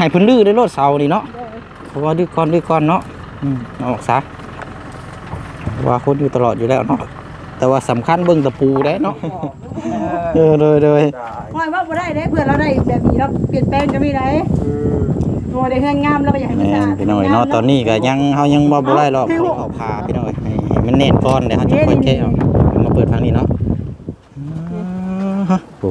ให้เพิ่นลื้อได้รถเสานี่เนาะเพราะว่าดื้อก่อนดื้อก่อนเนาะอืมเอาออกซะเพราะว่าคนอยู่ตลอดอยู่แล้วเนาะแต่ว่าสำคัญเบิ่งตะปูได้เนาะเออเลยเลยหอยว่าบ่ได้เด้เพื่อนเราได้แบบนี้เราเปลี่ยนแปลงก็ไม่ได้โอ้ได้เฮือนงามเราก็อยากให้มันแม่สะนอาดพี่น้อยเนาะตอนนี้ก็ยังเฮายังบ่บ่ได้หรอกเขาเอาพาพี่น้อยให้ให้มันแน่นก่อนเดี๋ยวเฮาจะค่อยแกะเอามาเปิดทางนี้เนาะอ่าฮะโอ้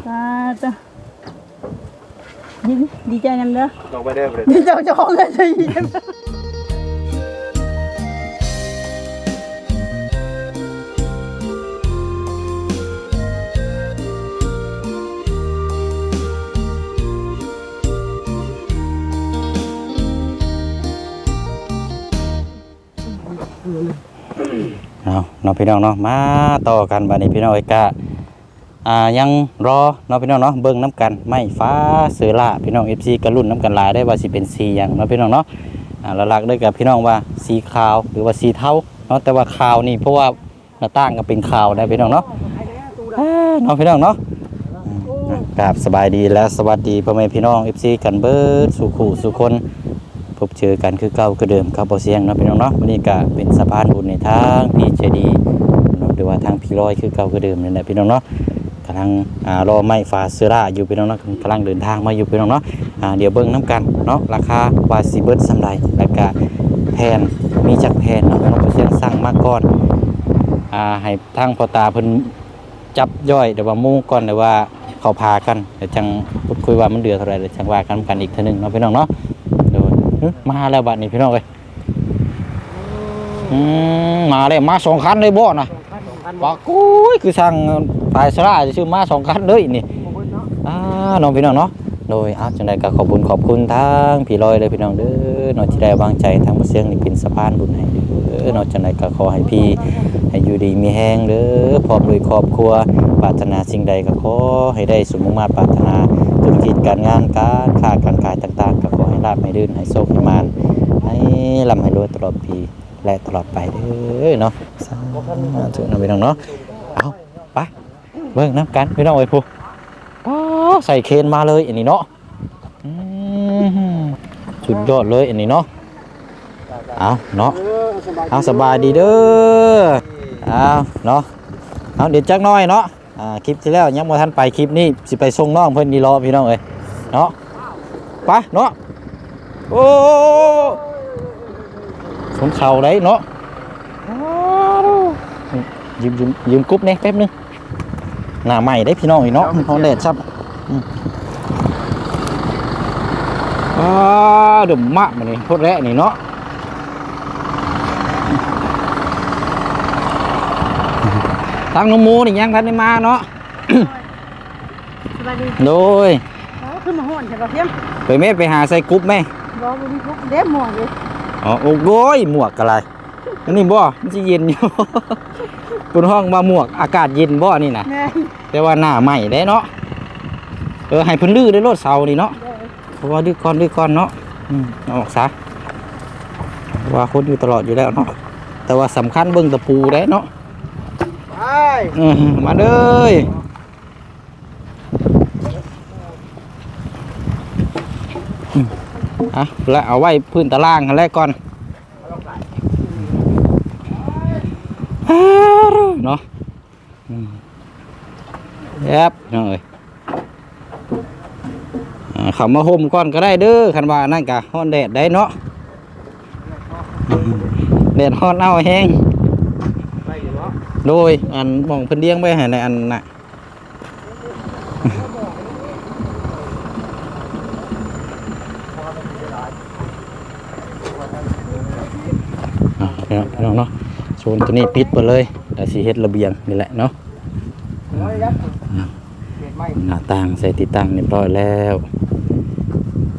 ตาจ้ะดีดีใจนำเด้อลงไปเด้อเลยดีใจเจ้าของเลยใจเย็นเอาเนาะพี่น้องเนาะมาต่อกันบัดนี้พี่น้องเอ้ยกะ อ่ายังรอเนาะพี่น้องเนาะเบิ่งน้ำกันไม้ฟ้าเสือล่าพี่น้อง FC กระรุ่นน้ำกันหลายได้ว่าสิเป็นสีหยังเนาะพี่น้องเนาะอ่าหลักๆด้วยกับพี่น้องว่าสีขาวหรือว่าสีเทาเนาะแต่ว่าขาวนี่เพราะว่าหน้าต่างก็เป็นขาวได้พี่น้องเนาะอ่าเนาะพี่น้องเนาะกราบสบายดีและสวัสดีพ่อแม่พี่น้อง FC กันเบิดสู่ขู่สู่คนพบเจอกันคือเก่าคือเดิมครับบ่เสียงเนาะพี่น้องเนาะวันนี้ก็เป็นสะพานบุญในทางพี่ใจดีหรือว่าทางพี่ลอยคือเก่าคือเดิมนั่นแหละพี่น้องเนาะ กำลังอ่ารอไม้ฟ้าเสื้อราอยู่พี่น้องเนาะกำลังเดินทางมาอยู่พี่น้องเนาะอ่าเดี๋ยวเบิ่งน้กันเนาะราคาว่าสิเบิดสำไรแล้วก็แผ่นมีจักแผ่นเนาะพี่น้องบ่เสียงสั่งมาก่อนอ่าให้ทางพ่อตาเพิ่นจับย่อยเดี๋ยวว่าหมู่ก่อนเดี๋ยวว่าเขาพากันเดี๋ยวจังพูดคุยว่ามันเดือเท่าไหร่เดี๋ยวจังว่ากันกันอีกเทื่อนึงเนาะพี่น้องเนาะโดยเอ้ยมาแล้วบัดนี้พี่น้องเอ้ยอืมมาเลยมาสองคันเลยบ่นะว่ากุ้ยคือสั่ง ปลายสลาจะชื่อมาสองคันเลยนี่อ่าน้องพี่น้องเนาะโดยอาจังใดก็ขอบคุณขอบคุณทางพี่ลอยเลยพี่น้องเด้อเนาะที่ได้วางใจทางบ่เสียงนี่เป็นสะพานบุญให้เด้อเนาะจังใดก็ขอให้พี่ให้อยู่ดีมีแฮงเด้อพร้อมด้วยครอบครัวปรารถนาสิ่งใดก็ขอให้ได้สมมุ่งมาตรปรารถนาธุรกิจการงานการค้าการขายต่างๆ ก็ขอให้ราบให้รื่นให้โชคให้มานให้ร่ำให้รวยตลอดปีและตลอดไปเด้อเนาะสาธุนะพี่น้องเนาะเอาไป เบิ่งน้ำกันพี่น้องเอ้ยผู้ป๊าใส่เคนมาเลยอันนี้เนาะอืมสุดยอดเลยอันนี้เนาะเอาเนาะเอาสบายดีเด้อเอาเนาะเอาเดี๋ยวจักหน้อยเนาะอ่าคลิปที่แล้วยังบ่ทันไปคลิปนี้สิไปส่งน้องเพิ่นดีรอพี่น้องเอ้ยเนาะไปเนาะโอ้สมเข่าได้เนาะอ้าวยืมยืมยืมกรุ๊ปนี่แป๊บนึง หน้าใหม่ได้พี่น้องอีกเนาะมันฮอนแดดซับอืมอ้าวเดมมะมันนี่โคตรแร่นี่เนาะทางน้องหมูนี่ยังทันได้มาเนาะสบายดีโดยแล้วขึ้นมาห่อนใช่ป่ะเพียงไปแม่ไปหาใส่กรุ๊ปไหมรอบ่มีคุกเด้หมอนเลยอ๋อโอ้โยหมวกอะไรอันนี่บ่มันจะเย็นอยู่ บนห้องมาหมวกอากาศเย็นบ่นี่นะแม่แต่ว่าหน้าใหม่ได้เนาะเออให้เพิ่นลื้อได้รถเสานี่เนาะเพราะว่าดื้อก่อนดื้อก่อนเนาะอืมเอาออกซะเพราะว่าคนอยู่ตลอดอยู่แล้วเนาะแต่ว่าสำคัญเบิ่งตะปูได้เนาะ ไปอืมมาเด้ยอืมอะแล้วเอาไว้พื้นตารางกันแรกก่อนเนาะอืม แอบน้องเอ้ยอ่าเขามาห่มก่อนก็ได้เด้อคันว่านั่นกะฮ้อนแดดได้เนาะอืมแดดฮ้อนเอาแห้งไปอยู่เนาะโดยอันหมองเพิ่นเลี้ยงไว้ให้ในอันน่ะอะพี่น้องพี่น้องเนาะโซนตัวนี้ปิดไปเลยแต่สีเฮ็ดระเบียงนี่แหละเนาะ หน้าต่างใส่ติดตั้งเรียบร้อยแล้ว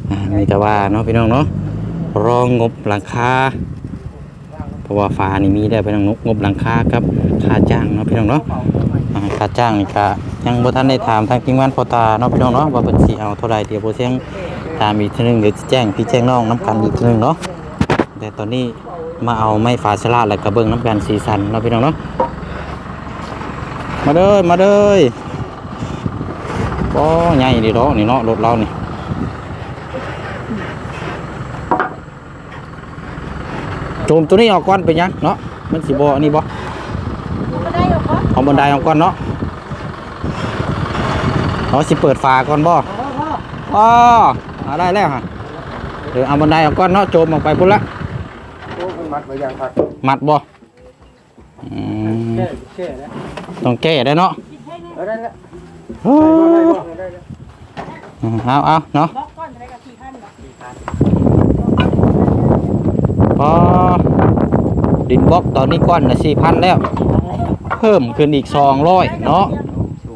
อะมีแต่ว่าเนาะพี่น้องเนาะรองงบหลังคาเพราะว่าฟ้านี่มีได้พี่น้องงบหลังคากับค่าจ้างเนาะพี่น้องเนาะค่าจ้างนี่ก็ยังบ่ทันได้ถามทางทีมงานพอตาเนาะพี่น้องเนาะว่าเพิ่นสิเอาเท่าใดเดี๋ยวโบเสียงถามอีกทีนึงเดี๋ยวแจ้งพี่แจ้งน้องนํกันอีกทีนึงเนาะแต่ตอนนี้มาเอาไม้ฟ้าสลาดแล้วก็เบิ่งน้ำกันสีสันเนาะพี่น้องเนาะมาเด้อมาเด้อ ก็ใหญ่ดีดอกนี่เนาะรถเรานี่โจมตัวนี้ออกก้อนไปยังเนาะมันสีบอนี่บ่เอาบันไดออกก้อนเนาะเอาสิเปิดฝาก่อนบ่อ๋อเอาได้แล้วฮะเดี๋ยวเอาบันไดออกก้อนเนาะโจมออกไปพุ่นละมัดไปยังครับมัดบ่ต้องแก้ได้เนาะ เอาได้แล้วโอ้ได้แล้วได้แล้วเอาเอาเนาะบล็อกก้อนอะไรกับสี่พันบาทพอดินบล็อกตอนนี้ก้อนละสี่พันแล้ว เพิ่มขึ้นอีกสองร้อยเนาะ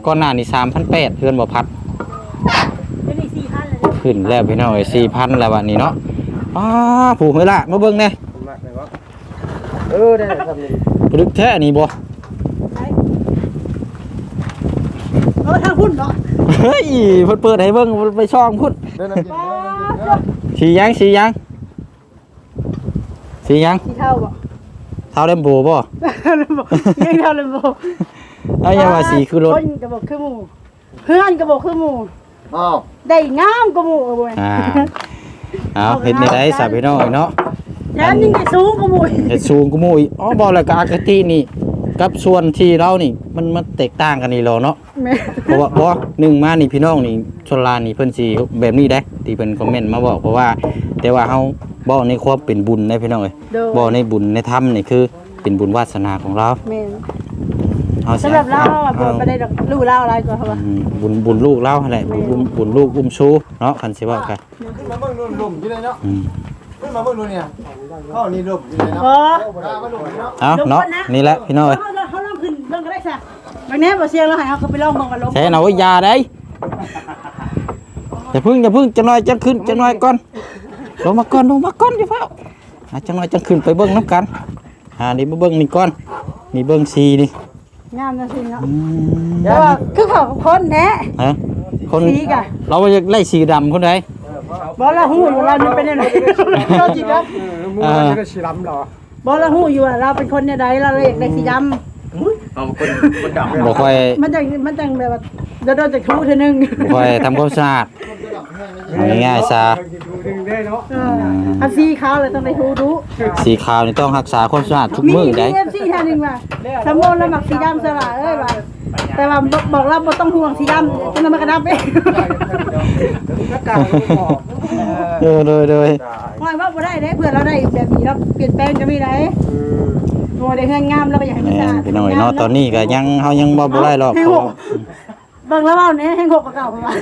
ก้อนหน้านี่สามพันแปดเพื่อนบ่พัดเป็นอีกสี่พันเลยขึ้นแล้วพี่น้องสี่พันแล้ววันนี้เนาะอ้าผูกไว้ละมาเบิ่งแหน่มันมัดไว้วะเออได้แล้วครับนี่ปลึกแท้นี่บ่ เออทางพุ่นเนาะเฮ้ยเพิ่นเปิดให้เบิ่งเพิ่นไปช่องพุ่นเดินน้ำกินเดินน้ำกินเด้อสีหยังสีหยังสีหยังสี่เท่าบ่เท่าเล่มโบบ่ยังเท่าเลยบ่เอาอย่าว่าสีคือรถคนกระบอกคือหมูเพื่อนกระบอกคือหมูอ้าวได้งามกว่าหมูเออบ่อ่าเอาเฮ็ดในได้สาพี่น้องเนาะ แถมยิ่งได้สูงกว่าหมูอีกเฮ็ดสูงกูหมู่อีกอ๋อบอกแล้วก็อากาตินี่ กับส่วนที่เรานี่ มันมันแตกต่างกันนี่แหล้วเนาะแม่เพราะว่าบ่หนึ่งมานี่พี่น้องนี่ชนลานนี่เพิ่นสิแบบนี้ได้ที่เพิ่นคอมเมนต์มาบอกเพราะว่า แต่ว่าเฮาบ่ในความเป็นบุญนะพี่น้องเอ้ยโดบ่ในบุญในธรรมนี่คือ เป็นบุญวาสนาของเราแม่เฮาสิสำหรับเราอะอบ่ได้ดอกรู้เล่าอะไรกว่าเขาว่าอืมบุญบุญลูกเราหั่นแหละบุญบุญบุญลูกอุ้มชูเนาะคันสิว่ากัน ขึ้นมาเบิ่งนู่นลุ่มอยู่เลยเนาะ อืม ขึ้นมาเบิ่งนู่นเนี่ยเข้านี่ลุ่มอยู่เลยเนาะเออโอ้บ่ได้มาลุ่มเนาะเอาเนาะนี่แหละพี่น้องเอ้ยเขาเขาลองขึ้นเบิ่งก็ได้ซะบางแน่บ่เสียงแล้วให้เขาก็ไปลองเบิ่งกันลงใช้เอาไว้ยาได้อย่าพึ่งอย่าพึ่งจะน้อยจะขึ้นจะน้อยก่อนลงมาก่อนลงมาก่อนอย่าเฝ้าอะจะน้อยจะขึ้นไปเบิ่งน้ำกันอ่านี่มาเบิ่งนี่ก่อนนี่เบิ่งสีนี่งามจังซี่เนาะอืมแต่ว่าคือเขากับคนแน่ฮะคนสีกะเราอยากไล่สีดำคนใด บ่ละฮู้อยู่ว่าเรานี่เป็นยังไงเราจิตนะมือมันจะได้สีดำเหรอบ่ละฮู้อยู่ว่าเราเป็นคนเนี่ยใดเราเลยอยากได้สีดำเอาคนคนดำบ่ค่อยมันจังมันจังแบบว่าเดี๋ยวโดนจะทูเทื่อนึงบ่ค่อยทำความสะอาดเอาง่ายๆซะดึงได้เนาะเอออันสีขาวเลยต้องได้ทูดูสีขาวนี่ต้องรักษาความสะอาดทุกมีมื้อได้มี FC ท่านหนึงว่าสมมุติเรามักสีดำสละเอ้ยว่า แต่ว่าบอกบอกเราบ่ต้องห่วงสีดำจะนำมากระดับเองหน้ากากมันบอกเออเลยเลยว่าว่าบ่ได้เด้เพื่อเราได้แบบนี้เราเปลี่ยนแปลงก็ไม่ได้โอ้ได้เฮือนงามเราก็อยากให้มันแม่สะนอาดพี่น้อยเนาะตอนนี้ก็ยังเฮายังบ่บ่ได้หรอกเพราะว่าเบิ่งแล้วเว้าเนี่ยแห้งหกกว่าเก่าประมาณ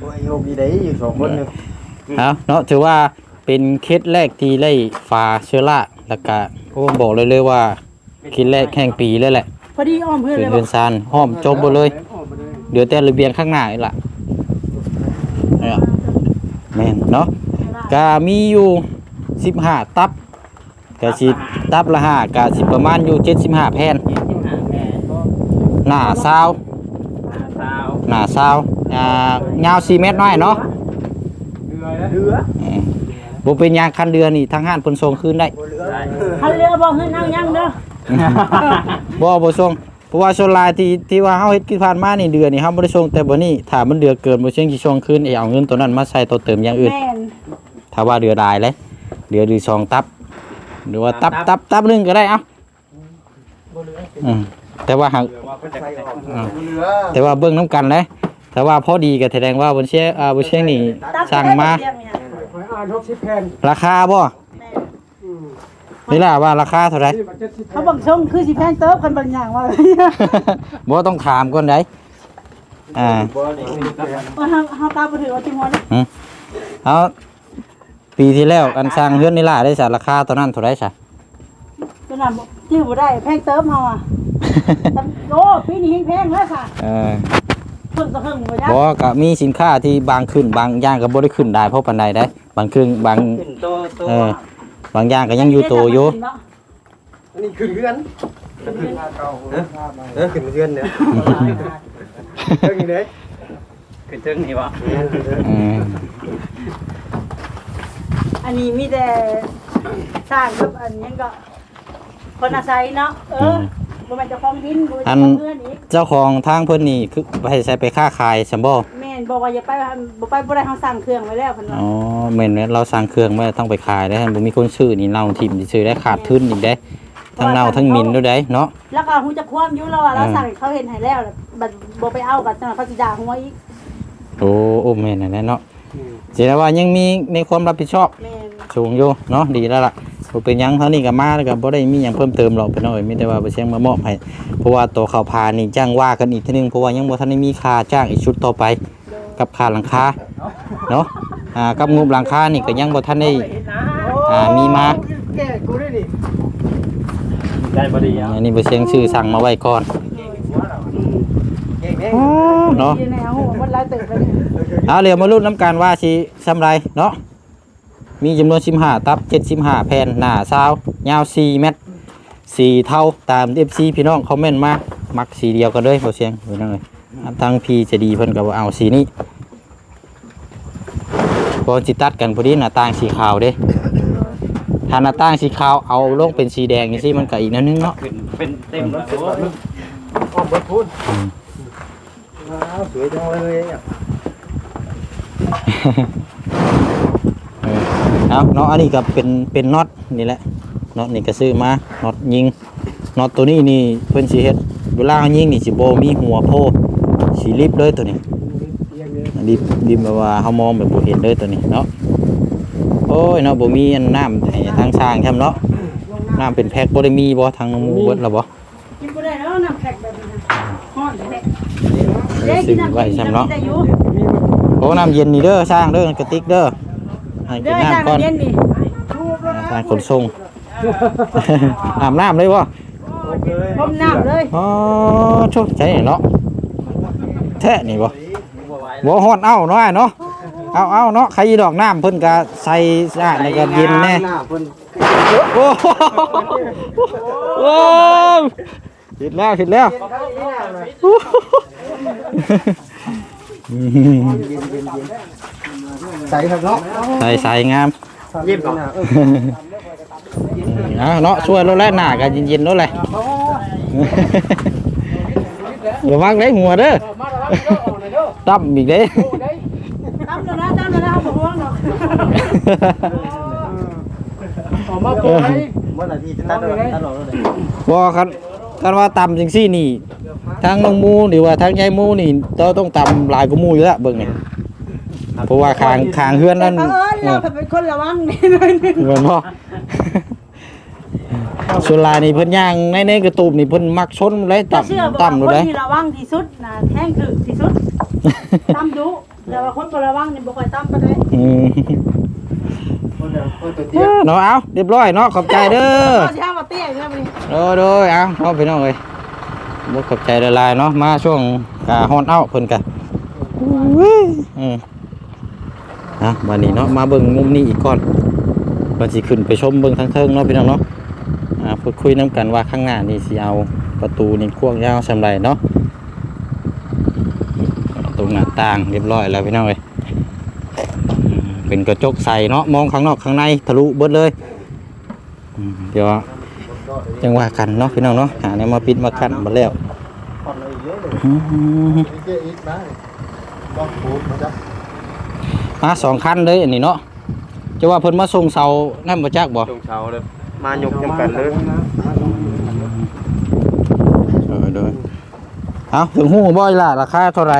โอ้ยโยกีได้อยู่สองคนนึงเอาเนาะถือว่าเป็นเคสแรกที่ไล่ฟ้าเชื้อราแล้วก็ผมบอกเลยเลยว่าเคสแรกแห่งปีเลยแหละ อดีอ้อมเพื่อนเป็เลนยบเดืออกนซานห้อมจบหมดเลยเดี๋ยวแต่ระเบียงข้างหน้านี่ล่ะเนี่ยแม่นเนาะก็มีอยู่15ตับก็สิตับละห้าก็สิประมาณอยู่75แผ่นหน้าซาวหน้าซาวอ่ายาว4เมตรน้อยเนาะเรือบ่เป็นหยางคันเดือนนี่ทางห้านเพิ่นส่งคืนได้คันเรือบอกเฮือนเอายังเด้อ บ่บ่ส่งเพราะว่าส่วนหลายที่ที่ว่าเฮาเฮ็ดที่ผ่านมานี่เดือนนี่เฮาบ่ได้ส่งแต่บ่นี้ถ้ามันเดือนเกินบ่เชิงสิส่งคืนเอาเงินตัวนั้นมาใส่ตัวเติมอย่างอื่น แม่นถ้าว่าเดือดายเลยเดือดือสองตับ หรือว่าตับตับตับหนึงก็ได้เอ้าอืมแต่ว่าหากอ่าเรือแต่ว่าเบิ่งน้ำกันเลยแต่ว่าพอดีก็แสดงว่าบนเชียอ่าบนเชียงนี่สั่งมาเตียงเนี่ยอ่านหกสิบแผ่นราคาบ่ นี่ล่ะว่าราคาเท่าไหร่ที่มันเจ็ดสิบเขาบังชงคือสิแพงเติบกันบางอย่างว่าบ่ต้องถามก่อนได้อ่าว่าเฮาเฮาตาบ่ถือว่าจริงว่าเอาปีที่แล้วอันสร้างเฮือนนี่ล่ะได้สาราคาตอนนั้นเท่าไหร่ซะขนาดบ่ชื่อบ่ได้แพงเติบเฮาอะแต่โอ้ปีนี้แพงแล้วค่ะเออเพิ่นก็เพิ่งบ่ได้บ่ก็มีสินค้าที่บางขึ้นบางอย่างก็บ่ได้ขึ้นได้เพราะปานใดได้ บางครึ่งบางเออ บางอย่างก็ยังอยู่โตอยู่อันนี้ขึ้นเรือนเออขึ้นเรือนเนี่ยเรื่องนี้เด้คือถึงนี่วะอืมอันนี้มีแต่สร้างกับอันยังก็คนอาศัยเนาะเออบ่แม่นเจ้าของดินบ่แม่นเจ้าของเรือนอีกเจ้าของทางเพิ่นนี่คือไปใช้ไปค้าขายซั่นบ่แม่ นบอกว่าอย่าไปบ่ไปบ่ได้เฮาสั่งเครื่องไว้แล้วเพิ่นว่าอ๋อแม่นแม่นเราสั่งเครื่องไว้ต้องไปขายได้อบ่มีคนซื้อนี่เน่าทิ่มสิซื้อได้ขาดทุนอีกได้ ทั้งเน่าทั้งหมินด้วยได้เนาะ แล้วก็ฮู้จักความอยู่แล้วว่าเราสั่งให้เขาเห็นให้แล้วบัดบ่ไปเอากันจังเขาสิด่าหัวอีกโอ้โอ้แม่นนั่นแหละเนาะสิได้ว่ายังมีในความรับผิดชอบ แม่นสูงอยู่เนาะดีแล้วล่ะบ่เป็นหยังเท่านี้ก็มาแล้วก็บ่ได้มีหยังเพิ่มเติมหรอกพี่น้องเอ้ยมีแต่ว่าไปเชียงมามอบให้เพราะว่าตัวเขาพานี่จ้างว่ากันอีกทีนึงเพราะว่ายังบ่ทันได้มีค่าจ้างอีกชุดต่อไป กับค่าหลังคาเนาะอ่ากับงบหลังคานี่ก็ยังบ่ทันได้อ่ามีมาแก้กูได้ดิได้บ่ดีเอาอันนี้บ่เชียงชื่อสั่งมาไว้ก่อนเก่งเด้เนาะอยู่ในเอาหัวมันหลายเติบแล้วเนี่ยเอาเดี๋ยวมาลุ้นน้ำกันว่าสิซำไรเนาะมีจำนวน15ตับ75แผ่นหน้าซาวยาว4เมตรสีเท่าตาม FC พี่น้องคอมเมนต์มา มักสีเดียวกันเลยบ่เชียงพี่น้องเอ้ย อันทางพี่จะดีเพิ่นก็บ่เอาสีนี้ก่อนสิตัดกันพอดีหน้าต่างสีขาวเด้ถ้าหน้าต่างสีขาวเอาลงเป็นสีแดงนี่สิมันก็อีกแนวนึงเนาะขึ้นเป็นเต็มแล้วโอ้ยอ้อมเบิดพูนว้าวสวยจังเลยอะเออเอาเนาะอันนี้ก็เป็นเป็นน็อตนี่แหละน็อตนี่ก็ซื้อมาน็อตยิงน็อตตัวนี้นี่เพิ่นสิเฮ็ดเวลายิงนี่สิบ่มีหัวโพ สิริบเลยตัวนี้เยี่ยมเลยริบริบแบบว่าเฮามองแบบบ่เห็นเลยตัวนี้เนาะโอ้ยเนาะบ่มีอันน้ำให้ทางสร้างใช่เนาะน้ำเป็นแพ็คบ่ได้มีบ่ทางหมู่เบิดแล้วบ่กินบ่ได้แล้วน้ำแข็งแบบนี้นะฮ้อนแท้เออซื้อไว้ใช่เนาะได้อยู่โอ้น้ำเย็นนี่เด้อสร้างเด้อกระติกเด้อให้กิเด้นอจ้าน้ำก่อนเย็นนี่ทางขนส่งอาบน้ำเลยบ่โอเคพรมน้ำเลยอ๋อโชคใจเนาะแท้นี่บ่บ่ฮอดเอ้าเนาะอ้ายเนาะเอาเอาเนาะใครดอกน้ำเพิ่นก็ใส่สะอาดในก็เย็นแน่หน้าเพิ่นโอ้โหโอ้ผิดแล้วผิดแล้วใส่ครับเนาะใส่ใส่งามยิ้มก่อนเออเอาเนาะช่วยรถแล่หน้ากันเย็นๆรถเลย อย่าวางได้หัวเด้อตั้มอีกเด้ตามแล้วนะตามแล้วนะเอาบ่ห่วงหรอกออกมาปลูกให้เมื่อนาทีจะตัดออกตัดออกเลยบ่คันคันว่าต่ำจังซี่นี่ทางน้องหมูหรือว่าทางยายหมูนี่เราต้องต่ำหลายกว่าหมูอยู่แล้วเบิ่งนี่เพราะว่าคางคางเฮือนแต่นั่นเผอิญเราเป็นคนระวังนี่หน่อยนึงเหมือนบ่ ส่วนหลายนี่เพิ่นย่างในในกระตูบนี่เพิ่นมักชนเลยจะเชื่อต่ำบอกต่ำเลยคนที่ระวังที่สุดนะแท่งถึกที่สุดตำดุแต่ว่าคนบ่ระวังนี่บ่ค่อยตำปานใดอืมคนเดียวคนตัวเตี้ยเนาะเอาเรียบร้อยเนาะขอบใจเด้อก็สิหาว่าเตี้ยอยู่แล้วบัดนี้โดยโดยเอาเนาะพี่น้องเอ้ยบ่ขอบใจละลายๆเนาะมาช่วงกาฮอนเอาเพิ่นกะอืมอะบัดนี้เนาะมาเบิ่งมุมนี้อีกก่อนว่าสิขึ้นไปชมเบิ่งทางเทิงเนาะพี่น้องเนาะอ่าพูดคุยนํกันว่าข้างหน้านี่สิเอาประตูนี่กว้างยาวซำไรเนาะตรงหน้าต่างเรียบร้อยแล้วพี่น้องเอ้ยเป็นกระจกใสเนาะมองข้างนอกข้างในทะลุเบิดเลยเดี๋ยวจังว่ากันเนาะพี่น้องเนาะหาแนวมาปิดมากันมาแล้วผ่ะเลยอืมาสองคันเลยอันนี้เนาะจะว่าเพิ่นมาส่งเสานั่นบ่จักบ่ตรงเช้าเลย มาหยกจำกันเลยเออเด้อเอาถึงหู้บ่อยล่ะราคาเท่าไหร่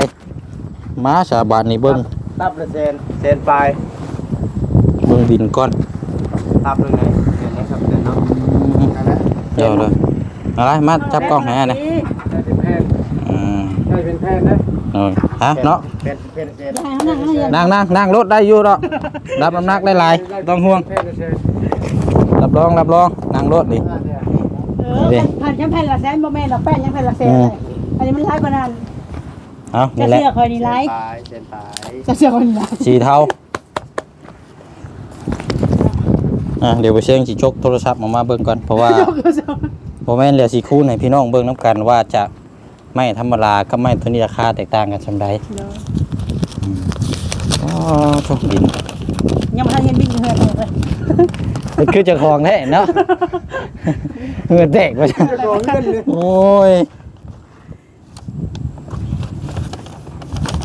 มาสาบานนี่เบิ่งตับละเซนเซนปลายเบิ่งบินก่อนตับเลยไงเซนนะครับเซนเนาะเดี๋ยวเลยอะไรมาจับกล้องให้อันนี่ได้เป็นแพนอืมได้เป็นแพนนะเออฮะเนาะเป็นเป็นเซนให้เขานั่งให้อย่านั่งนั่งนั่งรถได้อยู่ดอกรับน้ำหนักได้หลายต้องห่วงแพนเซน รับรองรับรองนั่งรถนี่ เออผ่านยังแผ่นละแสนบ่แม่นดอกแป้นยังแผ่นละแสนเลยอันนี้มันหลายกว่านั้นเอาจะนี่แหละเชื่อคอยนี่หลายปลายเซนปลายจะเชื่อคนนี่หลายสีเทาอะเดี๋ยวไปเชียงสิจกโทรศัพท์ออกมาเบิ่งก่อนเพราะว่าบ่แม่นเหลือสีคู่ให้พี่น้องเบิ่งน้ำกันว่าจะไม่ธรรมดากับไม่ตัวนี้ราคาแตกต่างกันสำใดอ๋อโชคดินยังบ่ทันเห็นวิ่งเฮือนเลย มันคือเจ้าของแท้เนาะเหงื่อแตกว่าจังโดนเงินเลยโอ้ย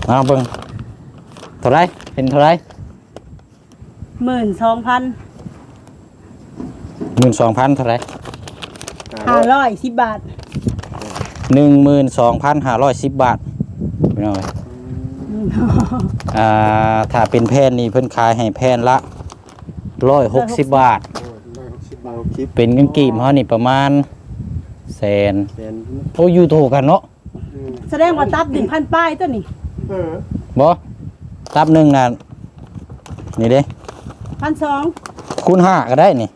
เอาเบิ่งเท่าไรเป็นเท่าไรหมื่นสองพันหมื่นสองพันเท่าไรห้าร้อยสิบบาทหนึ่งหมื่นสองพันห้าร้อยสิบบาทพี่น้องเอ้ยอ่าถ้าเป็นแผ่นนี่เพิ่นขายให้แผ่นละ ร้อยหกสิบบาทสิบบาทคลิปเป็นเงินกีบเขานี่ประมาณแสนแสนโอ้อยู่โถกันเนาะแสดงว่าตับหนึ่งพันป้ายตัวนี้เออบ่รับหนึ่งน่ะนี่เด้พันสองคูณห้าก็ได้นี่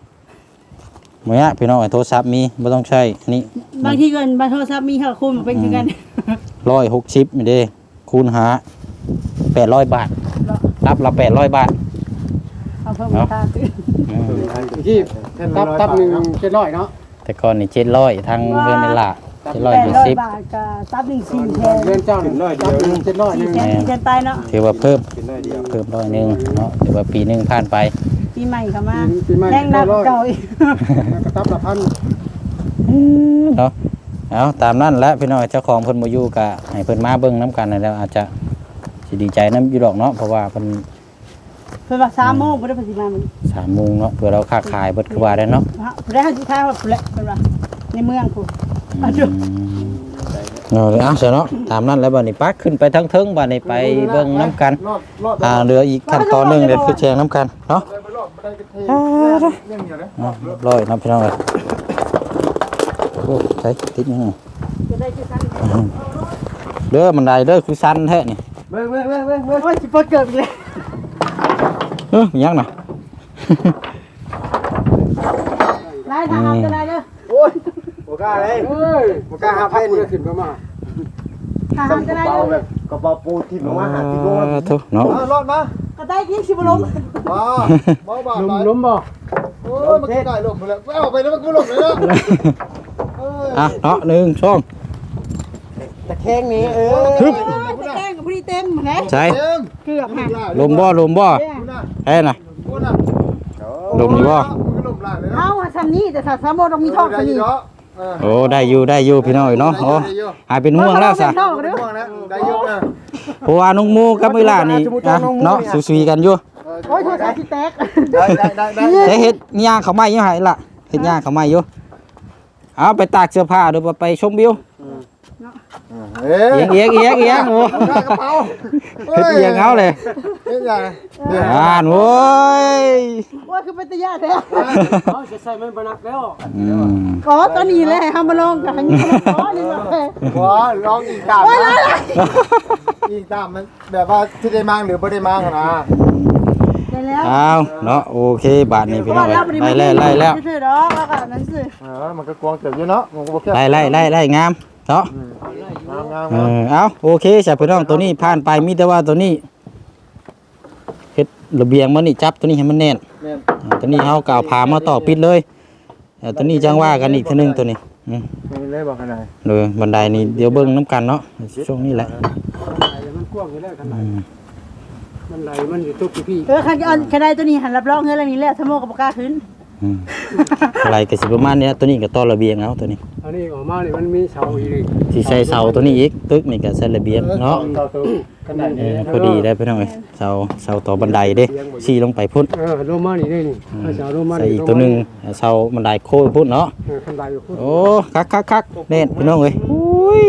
เมื่อพี่น้องไอ้โทรศัพท์มีไม่ต้องใช้อันนี้ บางทีเงินบางโทรศัพท์มีค่ะคุณเป็นคือกัน ร้อยหกชิปนี่เด้คูณห้าแปดร้อยบาท รับละแปดร้อยบาท เอาเพิ่มราคาขึ้นอืมที่ตับตับหนึ่งเจ็ดร้อยเนาะแต่ก่อนนี่เจ็ดร้อยทางเรือนนี่ละเจ็ดร้อยแปดยี่ร้อยสิบบาทกับตับหนึ่งสี่แทนเรือนเจ้าหนึ่งตับหนึ่งเจ็ดร้อยหสี่นึ่งแทนสี่แทนตายเนาะถือว่าเพิ่มกินได้เดียวเพิ่มร้อยหนึ่งเนาะถือว่าปีหนึ่งผ่านไปปีใหม่เข้ามาปีใหม่แรงหนักกว่าเก่าอีกแล้วก็ตับละพันเนาะเอาตามนั้นแหละพี่น้องเจ้าของเพิ่นบ่อยู่ก็ให้เพิ่นมาเบิ่งน้ำกันแล้วอาจจะสิดีใจน้ำอยู่ดอกเนาะเพราะว่าเพิ่น เพิ่นว่าสามโมงบ่ได้ปฏิมามันสามโมงเนาะเพื่อเราค้าขายเบิดคือว่าได้เนาะฮะได้ให้สุดท้ายว่าพุ่นแหละเพิ่นว่าในเมืองพุ่นเอาดูเนาะเอาเสียเนาะตามนั้นแล้วบัดนี้ปักขึ้นไปทั้งเทิงบัดนี้ไปเบิ่งน้ำกันรอดรอดอ่าเหลืออีกขั้นตอนหนึงเดี๋ยวคือแจงน้ำกันเนาะ ไปรอดไปได้กระเทยยังอยู่นะเนาะเรียบร้อยเนาะพี่น้องเอ้ยโอ้ใช้ติดยังไงจะได้คือกันเด้อมันได้เด้อคือสั้นแท้นี่เว้ยเว้ยเว้ยเว้ยเว้ยโอ้ยสิบ่เกิดอีกแล้ว เออมียังน่ะนายทหารจะได้เด้อโอ้ยโอกล้าเลยเอ้ยโอกล้าหาพัเพ่นนเลยขึ้นมามาทหารจะได้เป่าเด้อแบบกระเป๋าปูทิ่มลงมาหาที่ลงเอมาอโถ่เนาะรอดมาก็ได้ที่สิบ่ล้มมาเบาบาลุมหน่อยล้มบ่โอ้ยมันได้ลมไปแล้วเอาไปแล้วมันก็ลมเลยนะเอออะเนาะหนึ่งช่องตะแคงนี้เออฮึบตะแกรงกับพอดีเต็มแหมใช่เต็ม เกือบหักลมบ่ลมบ่คุณน่ะเอ้ยน่ะคุณน่ะลมอยู่บ่มันก็ลมหลายเลยนะเอาอะซันนี่แต่ถ้าสามโมต้องมีท่อได้ซันอยู่นี่เนาะเออโอ้ได้อยู่ได้อยู่พี่น้อยเนาะโอ้หายเป็นห่วงแล้วซะท่อกันเด้อม่วงนะได้อยู่นะเพราะว่าน้องหมูกับเวลานี่อะเนาะสุยๆกันอยู่โอ้ยโทรศัพท์ที่แตกได้ได้ได้ได้แต่เฮ็ดย่างเขาไม่อยู่ไหล่ะเฮ็ดย่างเขาไม่อยู่เอาไปตากเสื้อผ้าเดี๋ยวไปชมวิว เอ๊ะเอียงเอียงเอียงเอียงโอ้ได้กระเป๋าเฮ็ดเอียงเอาเลยเฮ็ดยังอ่านโว้ยว่าคือเป็นตะยาแท้เขาจะใส่มันบนักแล้วอืมก็ตอนนี้แหละเฮามาลองกันอ๋อนี่ว่าแท้หัวร้องอีกตามนะอีกตามมันแบบว่าที่ได้มั่งหรือไม่ได้มั่งนะได้แล้วเอาเนาะโอเคบาทนี้พี่น้องเอ้ยไล่แล้วไล่แล้วซื่อๆดอกแล้วก็นั้นสิเออมันก็กวางเติบอยู่เนาะมันก็บ่แค่ไล่ไล่ไล่ไล่งาม เนาะงามงามเออเอาโอเคจ้ะพี่น้องตัวนี้ผ่านไปมีแต่ว่าตัวนี้เฮ็ดระเบียงมันนี่จับตัวนี้ให้มันแน่นแม่นอ่าตัวนี้เฮากล่าวพามาต่อปิดเลยเอ่อตัวนี้จังว่ากันอีกเทีนึงตัวนี้อืมไม่ได้บอกขนาดเลยบันไดนี่เดี๋ยวเบิ่งน้ำกันเนาะช่วงนี้แหละมันกว้างอยู่แล้วขนาดอืมมันไหลมันอยู่ตุ๊กพี่เออคันอันคันได้ตัวนี้หันรับรองเงินแล้วนี่แหละถ้าโมก็บ่กล้าขึ้น อืมอะไรก็สิประมาณเนี้ยตัวนี้ก็ต่อระเบียงเอาตัวนี้อันนี้ออกมาเนี่ยมันมีเสาอีกสิใส่เสาตัวนี้อีกตึกนี่ก็ใส่ระเบียงเนาะต่อตัวขนาดเอนี้อพอดีได้พี่น้องเอ้ยเสาเสาต่อบันไดเด้ชี้ลงไปพุ่นเออลงมานี่ได้นี่เสาลงมาใส่อีกตัวหนึงเสาบันไดโค้งพุ่นเนาะคันไดอยู่โอ้คักคักคักเน่นพี่น้องเอ้ยอุ้ย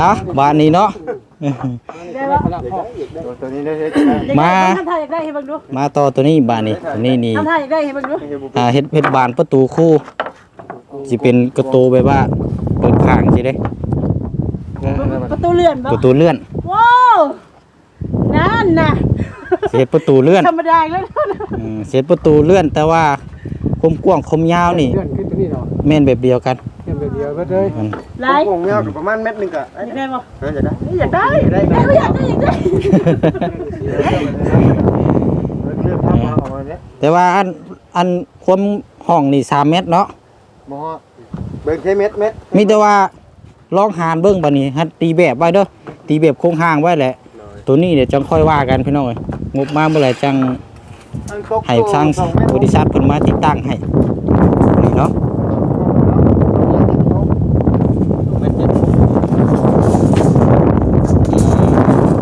อะบ้านนี้เนาะ ได้บ่ตัวนี้ได้เฮ็ดมาทำท่าอยากได้ให้เบิ่งดูมาต่อตัวนี้บานนี้ตัวนี้นี่ทำท่าอยากได้ให้เบิ่งดูอ่าเฮ็ดเฮ็ดบานประตูคู่สิเป็นกระตูแบบว่าเปิดข้างสิเด้ประตูเลื่อนบ่ประตูเลื่อนว้าวนั่นน่ะเฮ็ดประตูเลื่อนธรรมดาแล้วอืมเฮ็ดประตูเลื่อนแต่ว่าคมกว้างคมยาวนี่เลื่อนขึ้นตัวนี้เนาะแม่นแบบเดียวกัน เลื่อนไปเดียวก็เลยมันไรวงเงากับประมาณเม็ดนึงก็อยากได้บ่เออจะได้อยากได้อยากได้อยากได้อยากได้เลือกภาพมาออกมาเนี้ยแต่ว่าอันอันความห้องนี่3เมตรเนาะมอเบิ่งแค่เม็ดเม็ดมีแต่ว่าลองหารเบิ่งบัดนี้ฮัดตีแบบไว้เด้อตีแบบโครงห้างไว้แหละ ตัวนี้เดี๋ยวจังค่อยว่ากันพี่น้องเอ้ยงบมาเมื่อไหร่จังให้สร้างบริษัทเพิ่นมาติดตั้งให้นี่เนาะ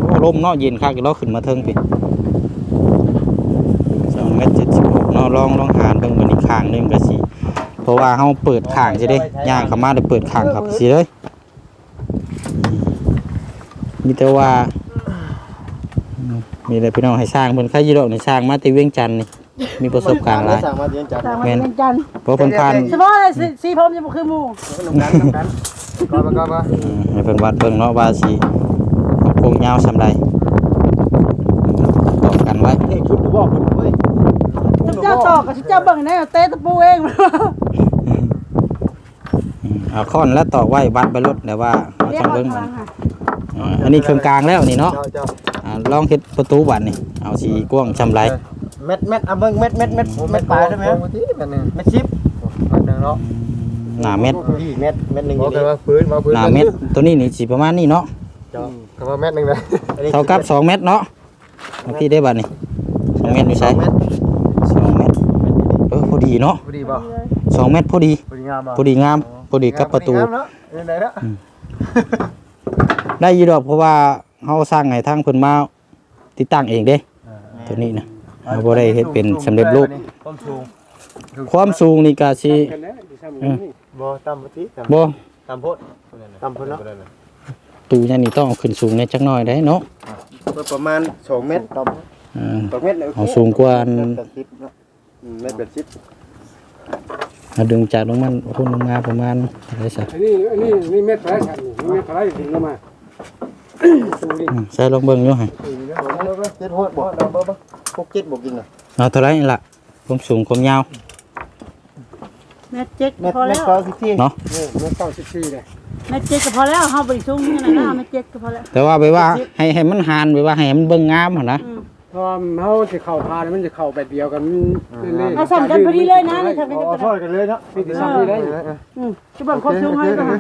โอ้ล มเนาะเย็นคักเราขึ้นมาเทิงพี่สองเมตรเจ็ดสิบหกเนาะลองลองหารเบิ่งมันอีกข้างหนึงก็สิเพราะว่าเฮาเปิดข้างสิเด้ย่างเข้ามาได้เปิดข้างครับสิเลยอืมมีแต่ว่าอืมมีแต่พี่น้องให้สร้างเพิ่นใครอยู่ดอกนี่สร้างมาแต่เวียงจันทน์นี่มีประสบการณ์หลาย สั่งมาเรียนจัดต่างมาแม่นเป็นจันทร์เพราะเพิ่นผ่านเฉพาะอะไรสีสีผมจะบ่คือหมู่น้ำกันน้ำกันก่อนมาก่อนมาอืมให้เพิ่นวัดเบิ่งเนาะว่าสิเอาโครงยาวซำใดต่อกันไว้ เฮ้ยชุดกู บอกคุณเว้ยเจ้าตอกกับเจ้าเบิ่งได้เตะตะปูเองอืมเอาค้อนแล้วตอกไว้วัดไปรถแต่ว่าเอาเรียกจังว่าเบิ่งทามันงค่ะอ่าอันนี้เครื่องกลางแล้วนี่เนาะเจ้าเจ้าอ่าลองเฮ็ดประตูบัดนี่เอาสีกว้างซำไรเม็ดเม็ดอะเบิ่งเม็ดเม็ดเม็ดเม็ดปลายได้ไหมเม็ดที่เม็ดหนึงเม็ดชิปเม็ดหนึงเนาะหน้าเม็ดพี่เม็ดเม็ดหนึงบอกกันว่าพื้นมาพื้นหน้าเม็ดตัวนี้นี่สิประมาณนี้เนาะเจ้าคำว่าเม็ดหนึงเลยเท่ากับ2เม็ดเนาะเอาพี่ได้บัดนี่2 เม็ดนี่ใช่เม็ด2เม็ดเออพอดีเนาะพอดีป่ะ2เม็ดพอดีพอดีงามป่ะพอดีงามพอดีกับประตูงามเนาะเออไหนเนาะได้อยู่ดอกเพราะว่าเฮาสร้างให้ทางเพิ่นมาติดตั้งเองเด้ตัวนี้นะเราบ่ได้เฮ็ดเป็นสำเร็จรูปความสูงความสูงนี่ก็สิกันแล้วดิซ้ำนี่บ่ต่ำบ่ติต่บ่ำต่ำโพดต่ำโพดเนาะตูอย่างนี้ต้องเอาขึ้นสูงในจักหน่อยได้เนาะประมาณ2เมตรต่ำอ่า2 เมตรเอาสูงกว่าอันเมตร80เนาะอืมเมตร80เอาดึงจากลงมันพุ่นลงมาประมาณอะไรสักอันนี้อันนี้นี่เม็ดไรฉันนี่เม็ดไรถึงลงมาสูงดิอืมใส่ลงเบิ่งอยู่ให้เจ็ดโพดบ่เอาบ่บ่พวกเจ็ดบ่กินน่ะเอาเท่าไหร่นี่ล่ะความสูงความยาวแม่เจ็ดเม็ดพอเม็ Ờ. แล้วดเก้าสิบสี่เนาะนี่เม็ดเก้าสิบสี่เลยแม่เจ็ดก็พอแล้วเฮาบ่ได้สูงขนาดนั้นแม่เจ็ดก็พอแล้วแต่ว่าไปว่าให้ให้มันหานไปว่าให้มันเบิ่งงามหั่นนะอืมเพราะเขาจะเข้าพานมันจะเข้าแบบเดียวกันมันเล่นเอาสั่นกันพอดีเลยนะนี่ทำกันเอาก็โทได้ษกันเลยเนาะนี่จะซ้ำนี่ได้อืมจะเบิ่งความสูงให้ก็มา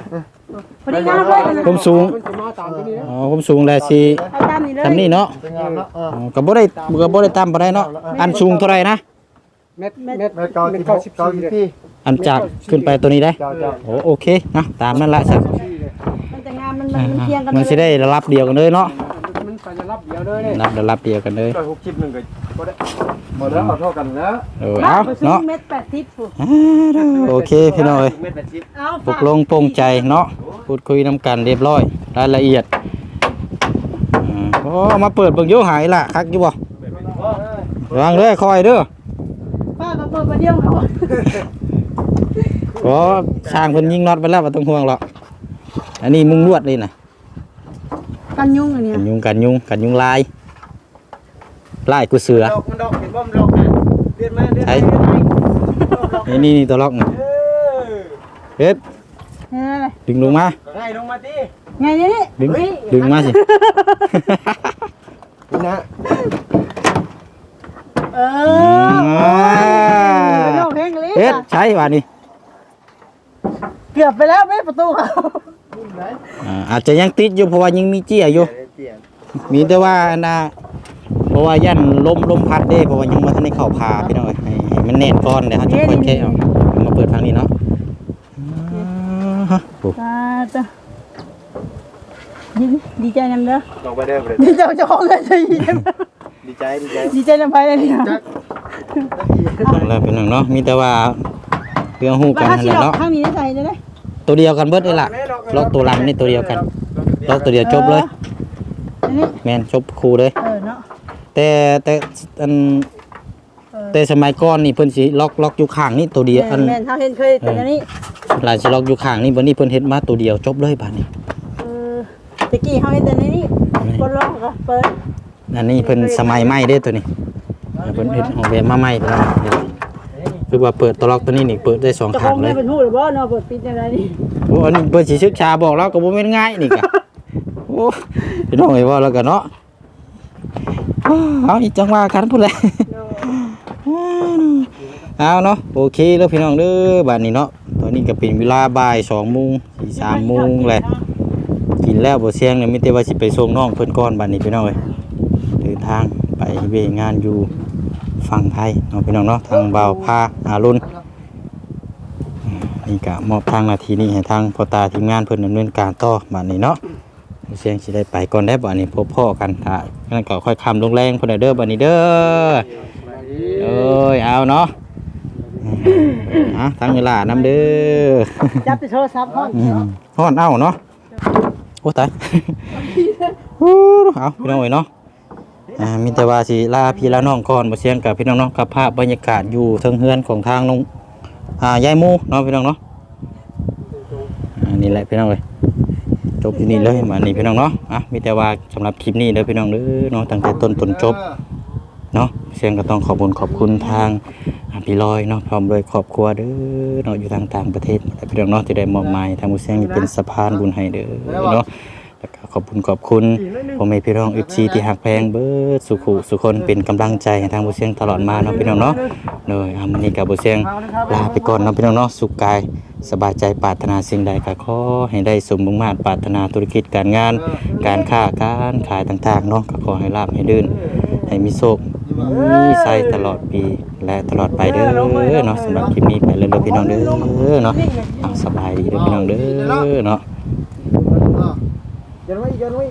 พอดีงามเลยนะความสูงมันจะมาตามที่นี่นะอ๋อความสูงแล้วสิเอาตามนี้เลยซำนี้เนาะเป็นงามเนาะอ๋อก็บ่ได้ก็บ่ได้ต่ำปานใดเนาะอันสูงเท่าไหร่นะเม็ดเม็ดเม็ดเก้าสิบเก้าสิบเก้าสิบสี่เลยสี่อันจากขึ้นไปตัวนี้ได้เจ้าเจ้าโอ้โอเคนะตามนั่นละสักมันจะงามมันมันเคียงกันมันสิได้ระลับเดียวกันเลยเนาะ มันไปจะรับเดียวเลยเนี่ยรับระลับเดียวกันเลยร้อยหกสิบหนึ่งก็บ่ได้หมดแล้วเอาเท่ากันนะเออเอาเอาสูงเนาะเม็ด80ผู้อ่าโอเคพี่น้องเอ้ยเม็ดแปดสิบเอาปลุกลงโปร่งใจเนาะพูดคุยน้ำกันเรียบร้อยรายละเอียดอ่าโอ้มาเปิดเบิ่งโยหายล่ะคักอยู่บ่ระวังเด้อคอยเด้อป้าก็เปิดประเดี๋ยวเขาโอ้สร้างเพิ่นยิงน็อตไปแล้วบ่ต้องห่วงหรอกอันนี้มุงลวดเลยน่ะ กันยุ่งอันเนี้ยกันยุงกันยุงกันยุงลายลายกูเสือดอกมันดอกเห็นบ่มันดอกนะเดือนมาเดือนใช่นี่นี่นี่ตัวล็อกนี่เฮ็ดนี่อะไรดึงลงมาง่ายลงมาดิไงนี่ดึงดึงมาสิ นี่นะเออเป็นโรคเพลงลิ้นเฮ็ดใช้ว่านี่เกือบไปแล้วไม่ประตูเขา อ่าอาจจะยังติดอยู่เพราะว่ายังมีเจี้ยอยู่เปลี่ยนมีแต่ว่าอันน่ะเพราะว่ายันลมลมพัดเด้เพราะว่ายังบ่ทันได้เข้าพาพี่น้องเอ้ยให้ให้มันแน่นก่อนเดี๋ยวเขาจะค่อยแกะเอาเอามาเปิดทางนี้เนาะอ่าฮะโอ้ตาจ้ะดีดีใจนำเด้อลงไปเด้อเลยดีใจเจ้าของเงินจะดีใจดีใจดีใจดีใจนำไปเลยเนี่ยเอาแล้วพี่น้องเนาะมีแต่ว่าเรื่องฮู้มากันถ้านั่นสิแหละดอกเนาะข้างนี้ได้ใส่ได้ไหม ตัวเดียวกันเบิดเลยล่ะล็อกตัวลำนี่ตัวเดียวกันล็อกตัวเดียวจบเลยอันนี้แม่นจบคู่เลยเออเนาะแต่แต่อันเออแต่สมัยก่อนนี่เพิ่นสิล็อกล็อกอยู่ข้างนี่ตัวเดียวอันแม่นเขาเห็นเคยเป็นอันนี้หลายสิล็อกอยู่ข้างนี่บัดนี้เพิ่นเฮ็ดมาตัวเดียวจบเลยบัดนี้เออตะกี้เขาเห็นแต่ในนี้กดล็อกก็เปิดอันนี้เพิ่นสมัยใหม่เด้ตัวนี้เพิ่นเฮ็ดออกแบบมาใหม่พี่น้อง คือว่าเปิดตัวล็อกตัวนี้นี่เปิดได้สองเจ้าขข้าองงเลไม่ยเป็นหูหรือบ่เนาะเปิดปิดอะไรนี่โอ้อันนี้เพิ่นสิศึกษาบอกเราก็บ่แม่นง่ายนี่กะ โอ้พี่น้องเอ้ยว่าแล้วก็เนาะเอาอีกจังว่ากันพุ่นแหละเอาเนาะโอเคแล้วพี่น้องเด้อบัดนี้เนาะตอนนี้ก็เป็นเวลาบ่าย2โมงสี่สามโมงแหละ กินแล้วบ่เสียงเนี่ยมีแต่ว่าสิไปส่งน้องเพิ่นก่อนบัดนี้พี่น้องเอ้ยเดินทางไปเวงานอยู่ ฝั่งไทยเนาะพี่น้องเนาะทางบ่าวพาอารุณอืมนี่ก็มอบทางหนาทีนี้ให้ทางพ่อตาทีมงานเพิ่นดำเนินการต่อบัดนี้เนาะเสียงสิได้ไปก่อนได้บ่อันนี้พบพ่อกันถ้างั้นก็ค่อยคำลงแรงพุ่นน่ะเด้อบัดนี้เด้อเอ้ยเอาเนาะอะทั้งเวลานำเด้อจับไปโทรศัพท์ห้องอืมฮ้อนเอ้าเนาะโอ้ตายโอ้เอาพี่น้องเอ้ยเนาะ อ่ามีแต่ว่าสิลาพี่ลาน้องก่อนบ่เสียงกับพี่น้องเนาะกับภาพบรรยากาศอยู่เทิงเฮือนของทางน้องอ่ายายมูเนาะพี่น้องเนาะอ่านี่แหละพี่น้องเอ้ยจบที่นี่เลยมานี่พี่น้องเนาะอะมีแต่ว่าสำหรับคลิปนี้เด้อพี่น้องเด้อเนาะตั้งแต่ต้นจนจบเนาะเสียงก็ต้องขอบคุญขอบคุณทางพี่ลอยเนาะพร้อมด้วยครอบครัวเด้อเนาะอยู่ทางต่างประเทศแต่พี่น้องเนาะที่ได้มอบหมายทางมุเสียงเป็นสะพานบุญให้เด้อเนาะ แล้วก็ขอบคุณขอบคุณพ่อแม่พี่น้อง FC ที่หักแพงเบิดสุขุสุคนเป็นกำลังใจให้ทางบุเสียงตลอดมาเนาะพี่น้องเนาะโดยอามื้อนี้กับบุเสียงลาไปก่อนเนาะพี่น้องเนาะสุขกายสบายใจปรารถนาสิ่งใดก็ขอให้ได้สมมุ่งมาตรปรารถนาธุรกิจการงาน การค้าการขายต่างๆเนาะก็ขอให้ราบให้ลื่นให้มีโชคมีใส่ตลอดปีและตลอดไปเด้อเนาะสำหรับคลิปนี้ไปเลยเด้อพี่น้องเด้อเนาะสบายดีเด้อพี่น้องเด้อเนาะ ยันไว้ยันไว้